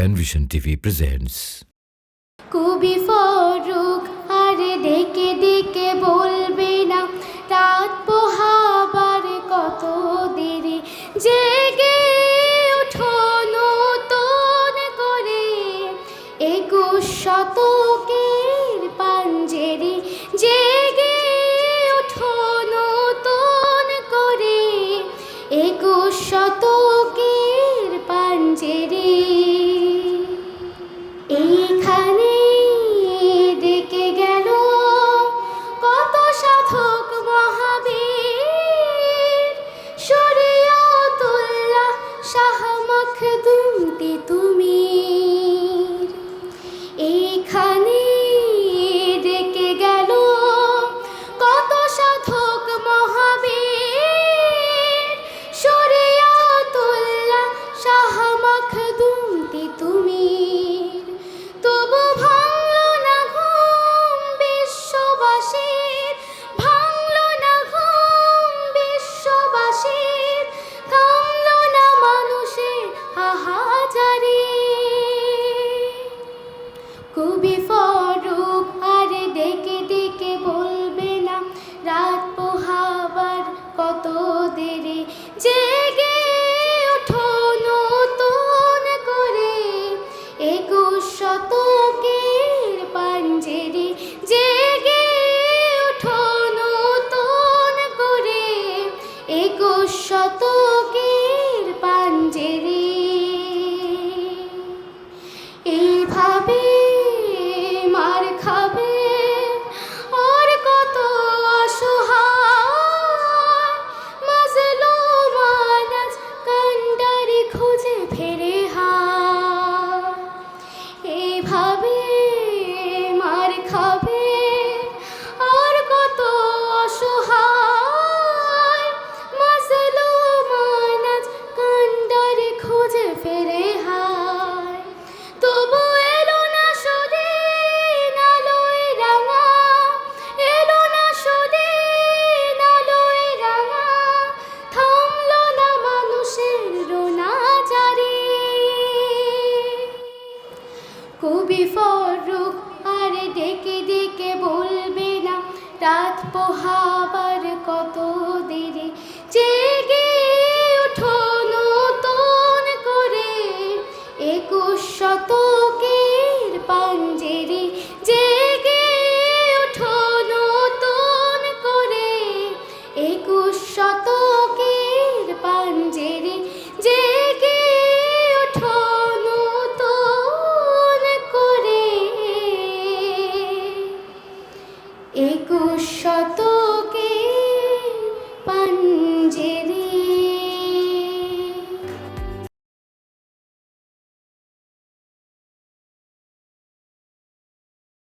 Vision TV presents. কবি ফরুক আরে দুমতে তুমি। একুশ শত খুবই ফরুক, আর ডেকে ডেকে বলবে না, রাত পোহাবার কত দেরি? জেগে উঠো নতুন করে, একুশ শতকের পাঞ্জেরি। জেগে উঠো নতুন করে, একুশ শতকের পাঞ্জে শতকে